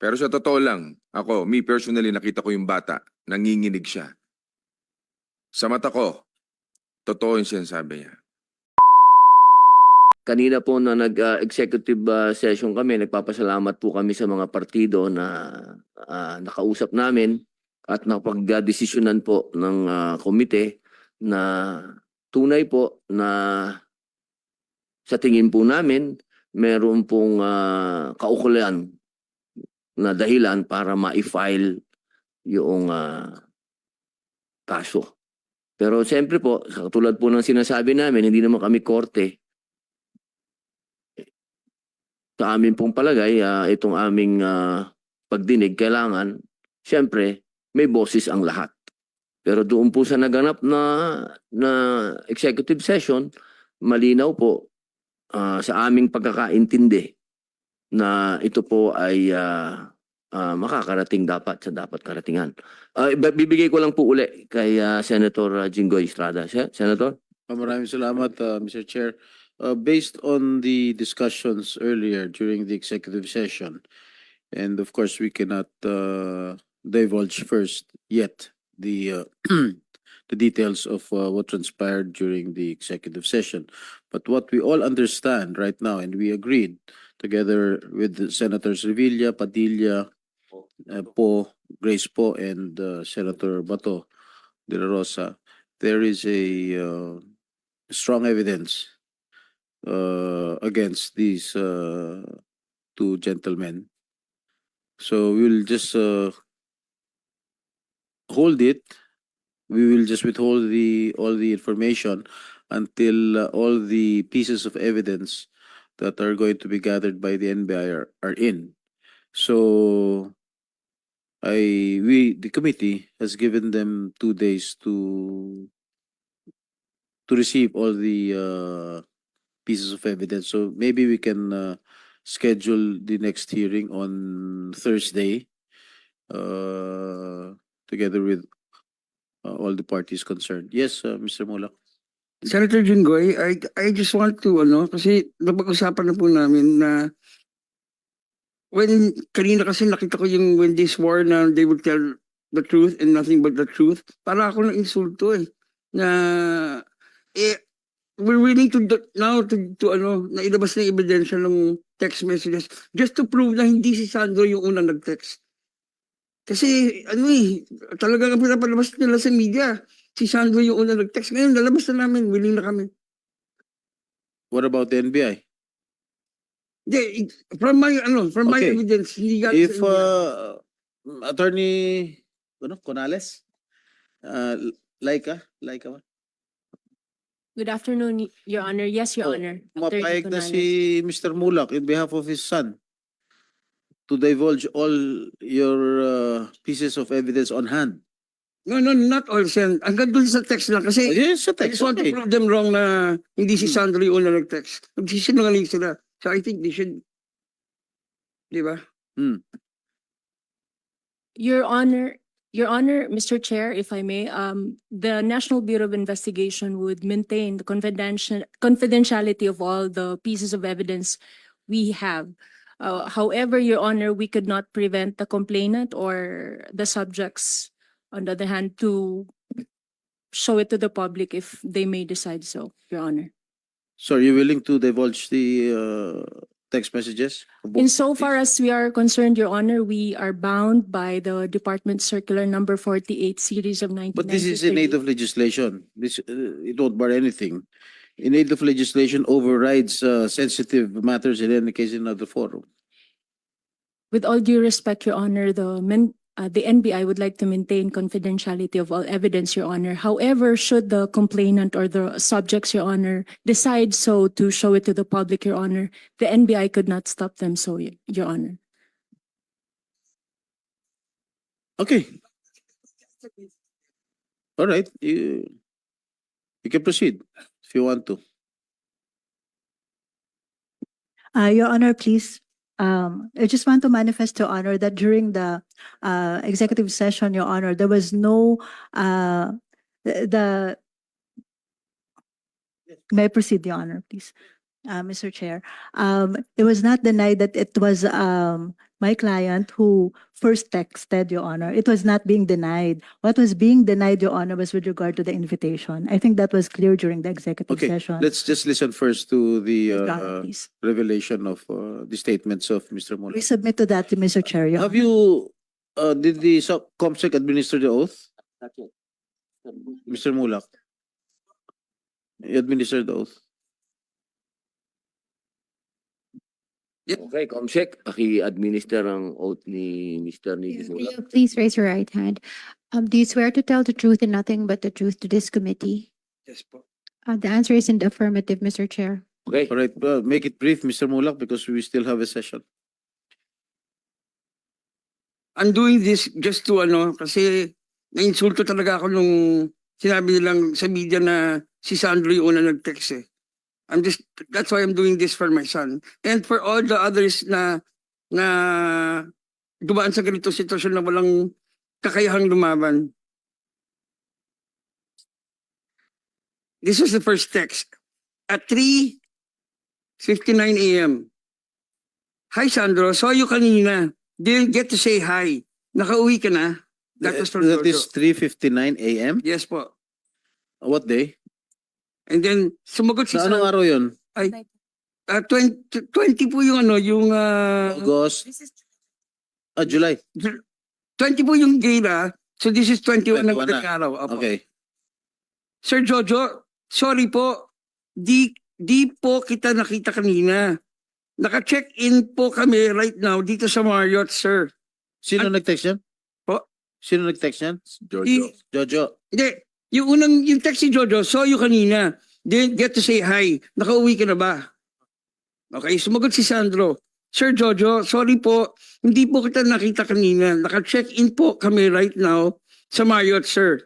Pero sa totoo lang, ako, me personally, nakita ko yung bata, nanginginig siya. Sa mata ko, totoo yung sinasabi niya. Kanina po na nag-executive uh, session kami, nagpapasalamat po kami sa mga partido na uh, nakausap namin at napag-desisyonan po ng uh, komite na tunay po na sa tingin po namin meron pong uh, kaukulan na dahilan para ma-file yung uh, kaso. Pero siyempre po, katulad po ng sinasabi namin, hindi naman kami korte. Sa amin pong palagay, ah, itong aming ah, pagdinig, kailangan, siyempre, may boses ang lahat. Pero doon po sa naganap na, na executive session, malinaw po ah, sa aming pagkakaintindi na ito po ay ah, ah, makakarating dapat sa dapat karatingan. Iba- bibigay ko lang po uli kay ah, Senator Jinggoy Estrada. Se- Senator? Uh, Maraming salamat, uh, Mr. Chair. Uh, Based on the discussions earlier during the executive session, and of course, we cannot uh, divulge first yet the uh, the details of uh, what transpired during the executive session. But what we all understand right now, and we agreed together with Senators Revilla, Padilla, uh, Po, Grace Po, and uh, Senator Bato de la Rosa, there is a uh, strong evidence uh, against these uh, two gentlemen. So we will just uh, hold it. We will just withhold the all the information until uh, all the pieces of evidence that are going to be gathered by the NBI are, are in. So I we the committee has given them two days to to receive all the uh, pieces of evidence. So maybe we can uh, schedule the next hearing on Thursday uh, together with uh, all the parties concerned. Yes, uh, Mr. Mulak. Senator Jinggoy, I, I just want to, ano, kasi napag-usapan na po namin na when, kanina kasi nakita ko yung when they swore na they would tell the truth and nothing but the truth, para ako na insulto eh, na, eh, we're willing to, do- now to, to ano, na ilabas na ebidensya ng text messages just to prove na hindi si Sandro yung unang nag-text. Kasi, ano eh, talagang pinapalabas nila sa media. Si Sandro yung unang nag-text. Ngayon, lalabas na namin. Willing na kami. What about the NBI? Hindi, from my, ano, from my Okay. evidence, hindi galing If uh, Attorney ano, Conales, uh, Laika, Laika ba? Good afternoon, Y- Your Honor. Yes, Your Oh, Honor. Attorney Mapayag na si Mr. Mulak in behalf of his son to divulge all your uh, pieces of evidence on hand. No, no, not all, Sen. Hanggang dun sa text lang. Kasi Yes, sa I text. just want to okay. prove them wrong na hindi si Hmm. Sandro yung unang nag-text. Nagsisinungaling sila. So I think they should, di ba? Your Honor, Your Honor, Mr. Chair, if I may, um, the National Bureau of Investigation would maintain the confidential confidentiality of all the pieces of evidence we have. Uh, however, Your Honor, we could not prevent the complainant or the subjects, on the other hand, to show it to the public if they may decide so, Your Honor. So are you willing to divulge the uh, text messages? of both Insofar parties? as we are concerned, Your Honor, we are bound by the Department Circular Number forty-eight, Series of nineteen But this is in aid of legislation. This, uh, it won't bar anything. In aid of legislation overrides uh, sensitive matters in any case in another forum. With all due respect, Your Honor, the men, the NBI would like to maintain confidentiality of all evidence, Your Honor. However, should the complainant or the subjects, Your Honor, decide so to show it to the public, Your Honor, the NBI could not stop them so, Y- Your Honor. Okay. All right, you, you can proceed if you want to. Uh, Your Honor, please, um, I just want to manifest to honor that during the uh, executive session, Your Honor, there was no, uh, the, the- may I proceed, Your Honor, please? Uh, Mr. Chair. Um, it was not denied that it was, um, my client who first texted, Your Honor. It was not being denied. What was being denied, Your Honor, was with regard to the invitation. I think that was clear during the executive Okay, session. let's just listen first to the Your Honor, uh, please. revelation of uh, the statements of Mr. We Mulak. submit to that, Mr. Chair. Your Have you, uh, did the sub- COMSEC administer the oath? Mr. Mulak? You administered the oath? Okay, Comsec, paki-administer ang oath ni Mr. Nicky Will Mula. you Please raise your right hand. Um, do you swear to tell the truth and nothing but the truth to this committee? Yes po. Uh, the answer is in the affirmative, Mr. Chair. Okay, All right, well, make it brief, Mr. Mulak, because we still have a session. I'm doing this just to ano, kasi nainsulto talaga ako nung sinabi nilang sa media na si Sandro yung una nag-text eh. I'm just, that's why I'm doing this for my son. And for all the others na, na dumaan sa ganito sitwasyon na walang kakayahang lumaban. This was the first text. At 3.59 a.m. Hi Sandro, saw you kanina. Didn't get to say hi. Nakauwi ka na? That was from That Jojo. is three fifty-nine AM? Yes po. What day? And then, sumagot si Sa anong araw yun? Uh, 20, 20 po yung ano, yung... Uh, August? Ah, July? 20 po yung gala. So this is 21 ng 21 na. madaling araw. Opo. Okay. Sir Jojo, sorry po. Di, di po kita nakita kanina. Naka-check-in po kami right now dito sa Marriott, sir. Sino nag-text yan? Po? Sino nag-text yan? Jojo. Jojo. Hindi. Yung unang, yung text si Jojo, saw you kanina. Didn't get to say hi. Nakauwi ka na ba? Okay, sumagot si Sandro. Sir Jojo, sorry po. Hindi po kita nakita kanina. Naka-check-in po kami right now sa Marriott, sir.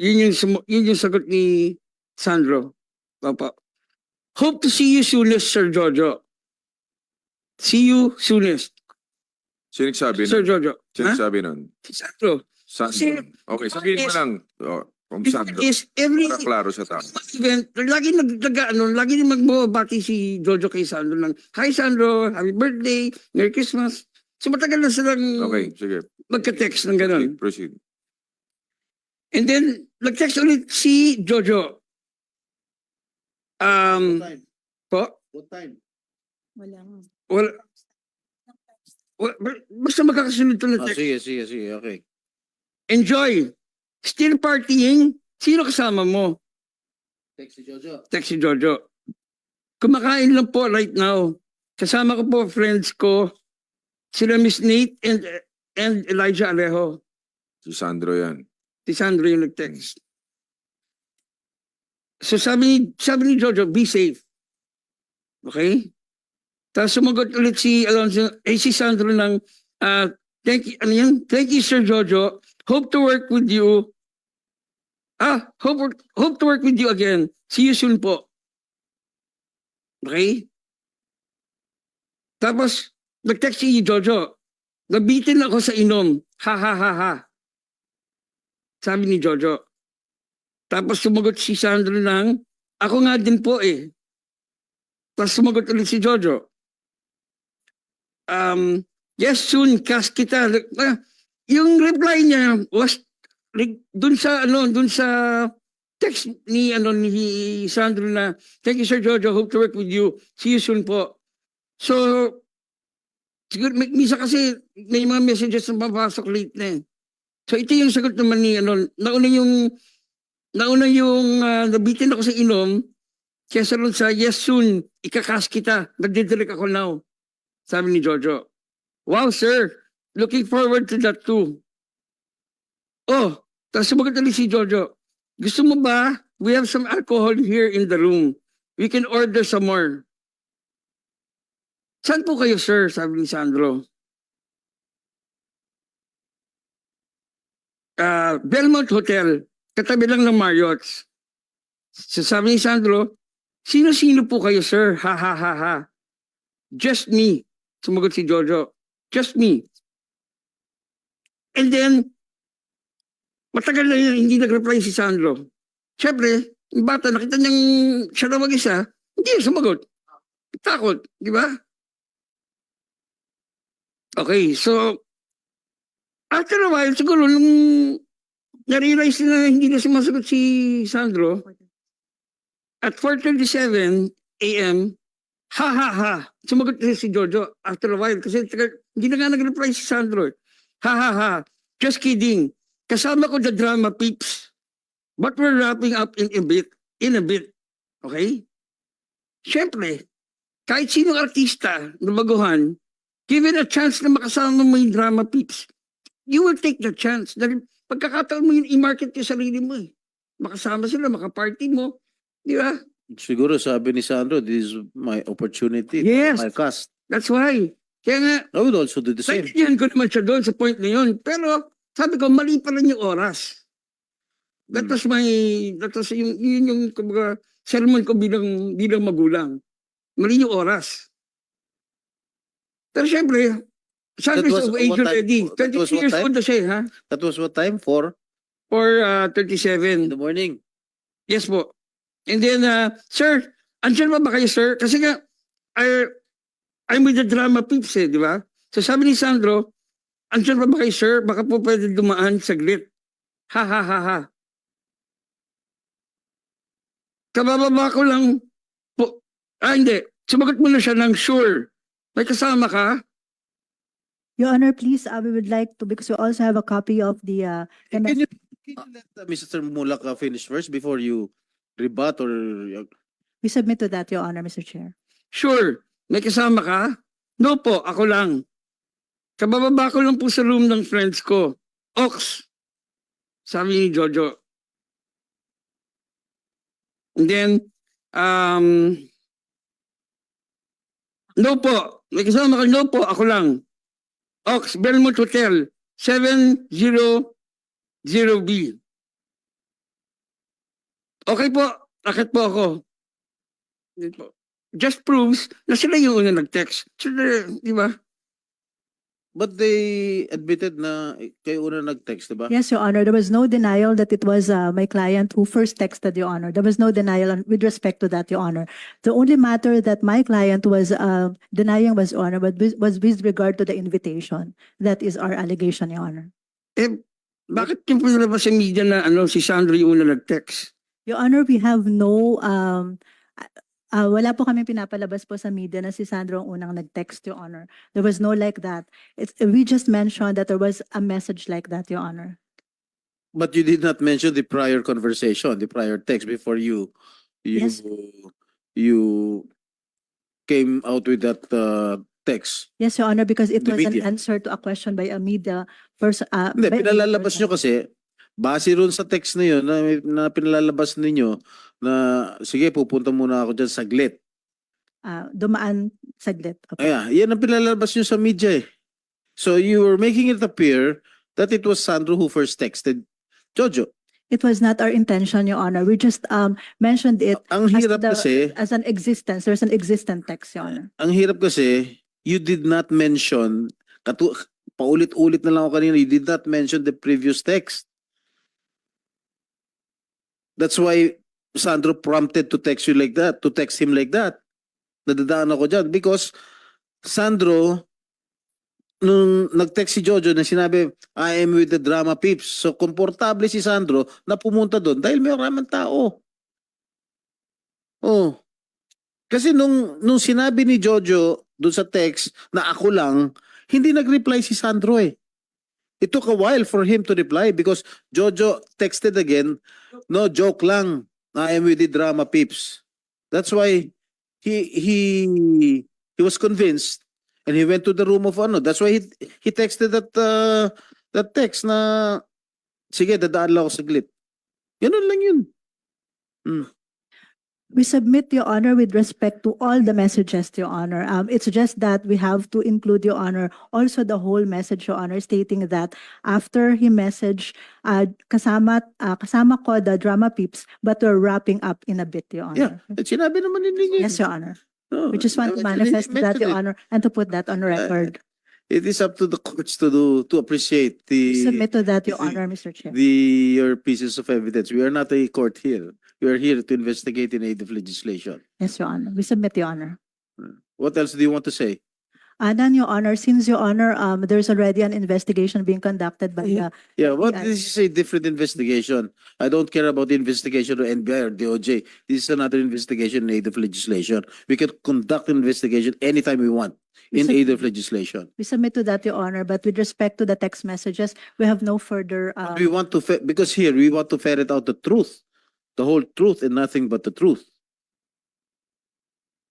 Yun yung, yun yung sagot ni Sandro. Papa. Hope to see you soonest, Sir Jojo. See you soonest. Sino nagsabi Sir nun? Jojo. Nagsabi nun? Si Sandro. Sandro. Okay, sabihin mo lang. Oh, kung Sandro. is every Para klaro sa tao. event, lagi nag, nag ano, lagi din magbabati si Jojo kay Sandro ng, Hi Sandro, happy birthday, Merry Christmas. So matagal na silang Okay, sige. magka-text ng gano'n. Proceed. And then, nag-text ulit si Jojo. Um, po, What time? Walang. wala, wala, basta magkakasunod to na Ah, text. sige, sige, sige. Okay. Enjoy. Still partying. Sino kasama mo? Text si Jojo. Text si Jojo. Kumakain lang po right now. Kasama ko po friends ko. Sila Miss Nate and and Elijah Alejo. Si Sandro yan. Si Sandro yung nag-text. So sabi ni, sabi ni Jojo, be safe. Okay? Tapos sumagot ulit si Alonso, eh si Sandro ng, ah, thank you, ano yan? Thank you Sir Jojo. Hope to work with you. Ah, hope, hope to work with you again. See you soon po. Okay? Tapos, nag-text si Jojo. Nabitin ako sa inom. Ha ha ha ha. Sabi ni Jojo. Tapos sumagot si Sandro ng, ako nga din po eh. Tapos sumagot ulit si Jojo. Um, yes, soon, cast kita. Ah, Yung reply niya was like, dun sa ano, dun sa text ni ano ni Sandro na thank you Sir Jojo, hope to work with you. See you soon po. So siguro may misa kasi may mga messages na papasok late na eh. So ito yung sagot naman ni ano, nauna yung nauna yung uh, nabitin ako sa inom kesa ron sa yes soon, ikakas kita, nagdidirect ako now. Sabi ni Jojo. Wow sir, looking forward to that too. Oh, tapos sumagot ulit si Jojo. Gusto mo ba? We have some alcohol here in the room. We can order some more. Saan po kayo, sir? Sabi ni Sandro. Ah, Belmont Hotel. Katabi lang ng Marriott's. Sabi ni Sandro, sino-sino po kayo, sir? Ha, ha, ha, ha. Just me. Sumagot si Jojo. Just me. And then, matagal na yun, hindi nag-reply si Sandro. Siyempre, yung bata, nakita niyang siya na mag-isa, hindi niya sumagot. Takot, di ba? Okay, so after a while, siguro nung na-realize na hindi na sumasagot si Sandro, at 4.37 a.m., ha ha ha, sumagot na si Jojo after a while kasi hindi na nga nag-reply si Sandro. Ha ha ha, just kidding. Kasama ko the drama peeps. But we're wrapping up in a bit, in a bit. Okay? Siyempre, kahit sinong artista na baguhan, given a chance na makasama mo yung drama peeps, you will take the chance. Dahil pagkakataon mo yun, i-market yung sarili mo eh. Makasama sila, makaparty mo. Di ba? Siguro sabi ni Sandro, this is my opportunity. Yes. My cast. That's why. Kaya nga, I would also do the same. Naintindihan ko naman siya doon sa point na yun. Pero sabi ko, mali pa rin yung oras. That Hmm. was my, that was yung, yun yung kumbaga, sermon ko bilang, bilang magulang. Mali yung oras. Pero Sandro is was of age what time- already. that was 23 what years time? old na siya, eh, ha? That was what time? Four Or uh, in 37. the morning. Yes po. And then, uh, sir, andyan ba ba kayo, sir? Kasi nga, I, I'm with the drama peeps eh, di ba? So sabi ni Sandro, andyan ba ba kayo, sir? Baka po pwede dumaan saglit. Ha, ha, ha, ha. Kabababa ko lang po. Ah, hindi. Sumagot mo na siya ng sure. May kasama ka? Your Honor, please, uh, we would like to, because we also have a copy of the, uh, Can Can you, can you let uh, Mr. Mulak uh, finish first before you rebut or uh, we submit to that, Your Honor, Mr. Chair. Sure. May kasama ka? No po, ako lang. Kabababa ko lang po sa room ng friends ko. Ox. Sabi ni Jojo. And then, um, no po. May kasama ka? No po, ako lang. Ox, Belmont Hotel, 700B. Okay po, akit po ako. Yun po just proves na sila yung una nag-text. Sila, di ba? but they admitted na kayo una nag-text, diba? Yes, Your Honor, there was no denial that it was uh, my client who first texted, Your Honor. There was no denial on- with respect to that, Your Honor. The only matter that my client was uh, denying was, Your Honor, but was with regard to the invitation. That is our allegation, Your Honor. Eh, bakit yung pinalabas sa media na ano, si Sandro yung una nag-text? Your Honor, we have no, um, uh, wala po kami pinapalabas po sa media na si Sandro ang unang nag-text, Your Honor. There was no like that. It's, we just mentioned that there was a message like that, Your Honor. But you did not mention the prior conversation, the prior text before you, you, Yes. you came out with that uh, text. Yes, Your Honor, because it The was an media. answer to a question by a media person. Uh, Hindi, by a media pinalalabas person. nyo kasi, base ron sa text na yun, na, na pinalalabas ninyo, na sige, pupunta muna ako dyan saglit. Ah, dumaan saglit. Opo. Ayan, yan ang pinalalabas nyo sa media eh. So you were making it appear that it was Sandro who first texted Jojo. It was not our intention, Your Honor. We just um mentioned it Ang as, hirap the- kasi, as an existence. There's an existent text, Your Honor. ang hirap kasi, you did not mention, katu paulit-ulit na lang ako kanina, you did not mention the previous text. That's why Sandro prompted to text you like that, to text him like that. Nadadaan ako dyan because Sandro, nung nag-text si Jojo na sinabi, I am with the drama peeps. So, komportable si Sandro na pumunta doon dahil may maraming tao. Oh. Kasi nung, nung sinabi ni Jojo doon sa text na ako lang, hindi nag-reply si Sandro eh. It took a while for him to reply because Jojo texted again, no, joke lang. I am with the drama peeps. That's why he he he was convinced and he went to the room of ano. That's why he he texted that uh, that text na sige, dadaan lang ako saglit. Ganun lang yun. We submit, Your Honor, with respect to all the messages, Your Honor. Um, it's just that we have to include, Your Honor, also the whole message, Your Honor, stating that after he messaged, uh, kasama, uh, kasama ko the drama peeps, but we're wrapping up in a bit, Your Yeah. Honor. At sinabi naman ni ninyo. Yes, Your Honor. No, We just want to manifest that, Your. Honor, and to put that on record. It is up to the courts to do to appreciate the submit to that, Your the- Honor, Mr. Chair. the your pieces of evidence. We are not a court here. We are here to investigate in aid of legislation. Yes, Your Honor. We submit, Your Honor. What else do you want to say? Uh, none, Your Honor, since Your Honor, um, there's already an investigation being conducted by the Yeah, what Yeah. this is a different investigation. I don't care about the investigation of NBI or DOJ. This is another investigation in aid of legislation. We can conduct an investigation anytime we want in Mr. aid of legislation. We submit to that, Your Honor, but with respect to the text messages, we have no further, uh, We want to, fe- because here, we want to ferret out the truth, the whole truth and nothing but the truth.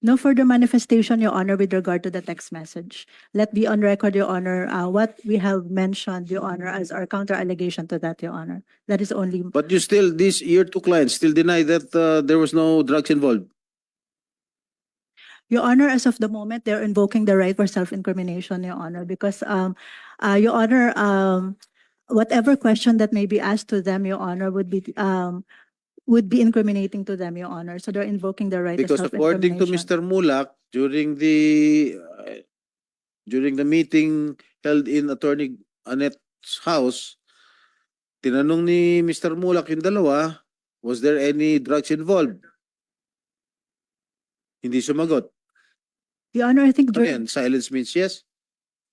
no further manifestation, Your Honor, with regard to the text message. Let be on record, Your Honor, uh, what we have mentioned, Your Honor, as our counter allegation to that, Your Honor. That is only, But you still, these your two clients still deny that uh, there was no drugs involved. Your Honor, as of the moment, they're invoking the right for self-incrimination, Your Honor, because, um, uh, Your Honor, um, whatever question that may be asked to them, Your Honor, would be, um, would be incriminating to them, Your Honor. So they're invoking the right to Because according to self-incrimination. Mr. Mulak, during the, uh, during the meeting held in Attorney Annette's house, tinanong ni Mr. Mulak yung dalawa, was there any drugs involved? Hindi sumagot. Your Honor, I think Ano during, yan? Silence means yes?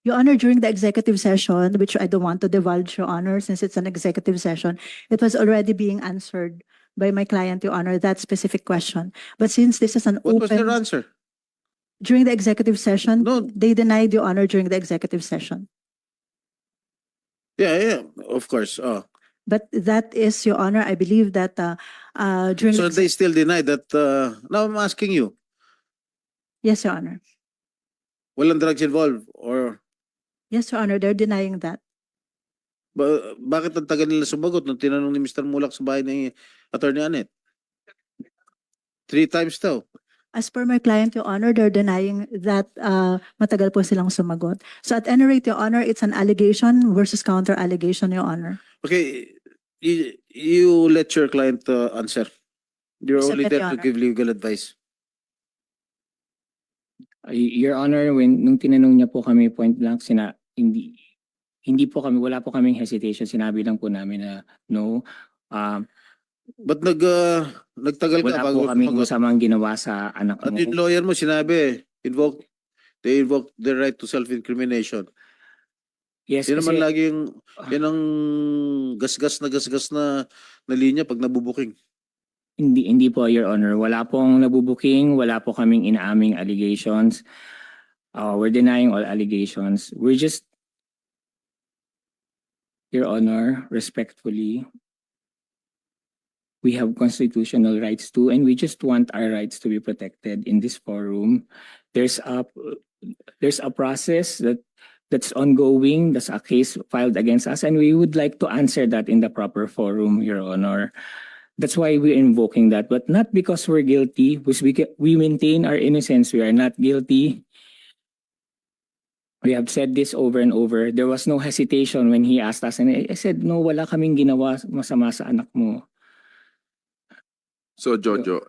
Your Honor, during the executive session, which I don't want to divulge, Your Honor, since it's an executive session, it was already being answered by my client, Your Honor, that specific question. But since this is an What was their open, answer? during the executive session, No, they denied, Your Honor, during the executive session. yeah, yeah, of course. Oh. But that is, Your Honor, I believe that, uh, uh, during, So they still deny that, uh, now I'm asking you, yes, Your Honor. walang drugs involved or Yes, Your Honor, they're denying that. Ba- bakit ang tagal nila sumagot nung tinanong ni Mr. Mulak sa bahay ni Attorney Annette? Three times daw. As per my client, Your Honor, they're denying that, uh, matagal po silang sumagot. So at any rate, Your Honor, it's an allegation versus counter allegation, Your Honor. Okay, you, you let your client uh, answer. You're only Submit, there Your to Honor. give legal advice. Your Honor, when nung tinanong niya po kami point blank, sina hindi hindi po kami wala po kaming hesitation, sinabi lang po namin na no. Um, Ba't nag, uh, nagtagal ka wala bago po kaming sumagot? masamang ginawa sa anak At mo. yung lawyer mo sinabi, invoke, they invoke the right to self-incrimination. Yes, Yan naman kasi lagi yung, yan ang gasgas na gasgas na, na linya pag nabubuking. hindi hindi po Your Honor, wala pong nabubuking, wala po kaming inaaming allegations. Uh, we're denying all allegations. We're just Your Honor, respectfully, we have constitutional rights too, and we just want our rights to be protected in this forum. There's a there's a process that that's ongoing. There's a case filed against us, and we would like to answer that in the proper forum, Your Honor. That's why we're invoking that, but not because we're guilty, we we maintain our innocence. We are not guilty. We have said this over and over. There was no hesitation when he asked us, and I I said, no, wala kaming ginawa masama sa anak mo. So Jojo,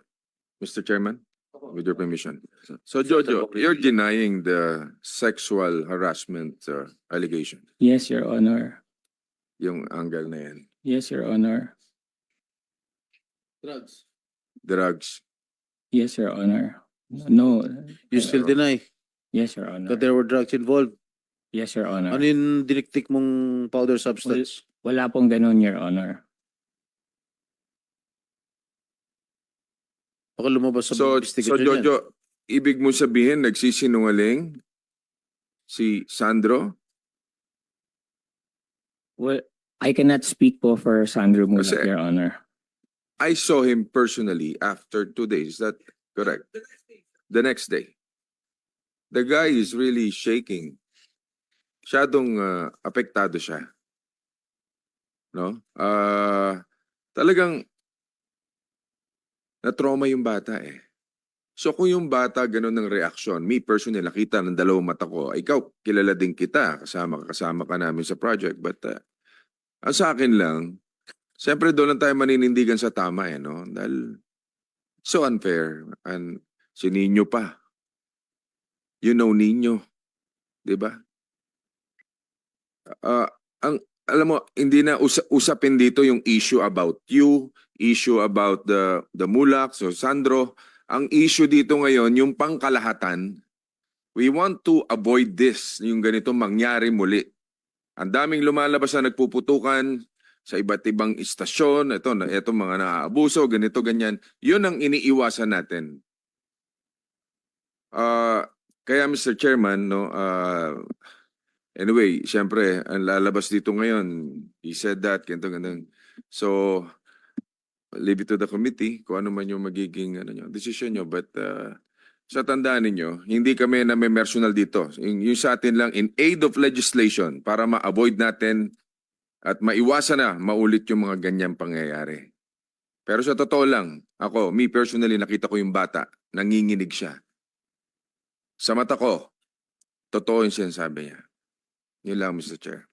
Mr. Chairman, with your permission. So Jojo, you're denying the sexual harassment uh, allegation, Yes, Your Honor. yung angle na yan. Yes, Your Honor. Drugs. Drugs. Yes, Your Honor. No. You still deny Yes, Your Honor. that there were drugs involved. Yes, Your Honor. Ano yung diniktik mong powder substance? Wala pong ganun, Your Honor. Baka lumabas sa So, so investigation yan. Jojo, ibig mo sabihin nagsisinungaling si Sandro? Well, I cannot speak po for Sandro Mulak, Kasi- Your Honor. I saw him personally after two days. Is that correct? The next day. The guy is really shaking. Masyadong uh, apektado siya. No? Ah, talagang na-trauma yung bata eh. So kung yung bata ganun ng reaksyon, me personally nakita ng dalawang mata ko, ikaw kilala din kita, kasama kasama ka namin sa project, but uh, ang sa akin lang, Siyempre doon lang tayo maninindigan sa tama eh, no? Dahil so unfair. And si Nino pa. You know Nino. Di ba? Ah, ang, alam mo, hindi na usa- usapin dito yung issue about you, issue about the, the Mulak, so Sandro. Ang issue dito ngayon, yung pangkalahatan We want to avoid this, yung ganito mangyari muli. Ang daming lumalabas na nagpuputukan sa iba't ibang istasyon, ito, na- ito mga naaabuso, ganito, ganyan. Yun ang iniiwasan natin. Ah, kaya Mr. Chairman, no, ah, anyway, siyempre, ang lalabas dito ngayon, he said that, ganito, ganito. So, leave it to the committee kung ano man yung magiging ano nyo, decision nyo. But uh, sa tandaan ninyo, hindi kami na may personal dito. Yung, yung sa atin lang in aid of legislation para ma-avoid natin at maiwasan na maulit yung mga ganyang pangyayari. Pero sa totoo lang, ako, me personally, nakita ko yung bata, nanginginig siya. Sa mata ko, totoo yung sinasabi niya. Yun lang, Mr. Chair.